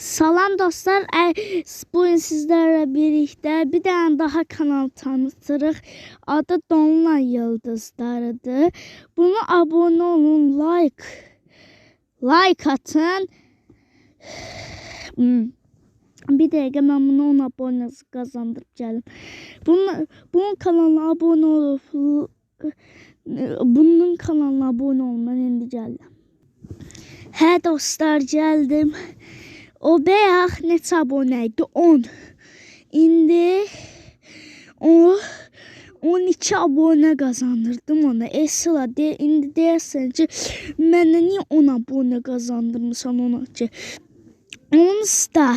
Salam dostlar. Ə, Bugün sizlərlə birlikdə bir dənə daha kanal tanıtırıq. Adı Dolunay Yıldızlarıdır. Bunu abunə olun, like like atın. Hmm. Bir dəqiqə mən bunu 10 abunəsi qazandırıb gəlim. Bunun, bunun kanalına abunə olub bunun kanalına abunə olun. Mən indi gəldim. Hə dostlar gəldim. O bayaq neçə abunə idi? 10. İndi o 12 abunə qazandırdım ona. Esra de indi deyirsən ki, mənə niyə 10 abunə qazandırmısan ona ki? Onsuz da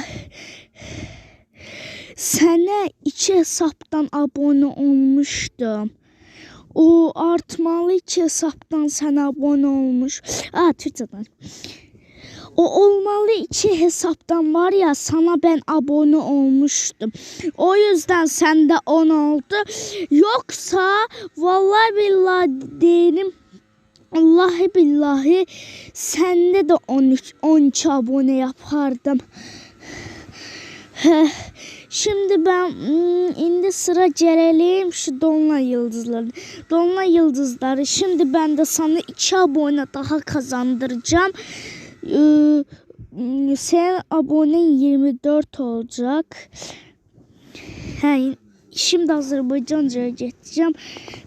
sənə iki hesabdan abunə olmuşdum. O artmalı iki hesabdan sənə abunə olmuş. Aa, Türkçədən. O olmalı iki hesaptan var ya sana ben abone olmuştum. O yüzden sende 10 oldu. Yoksa vallahi billahi derim Vallahi billahi sende de 13 13 abone yapardım. Şimdi ben hmm, indi sıra geleliyim şu Dolunay Yıldızları. Dolunay Yıldızları şimdi ben de sana 2 abone daha kazandıracağım. Ee, sen abonen 24 olacak. He, şimdi Azerbaycanca geçeceğim.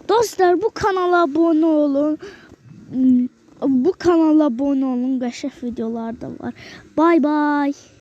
Dostlar bu kanala abone olun. Bu kanala abone olun. Qəşəng videolar da var. Bay bay.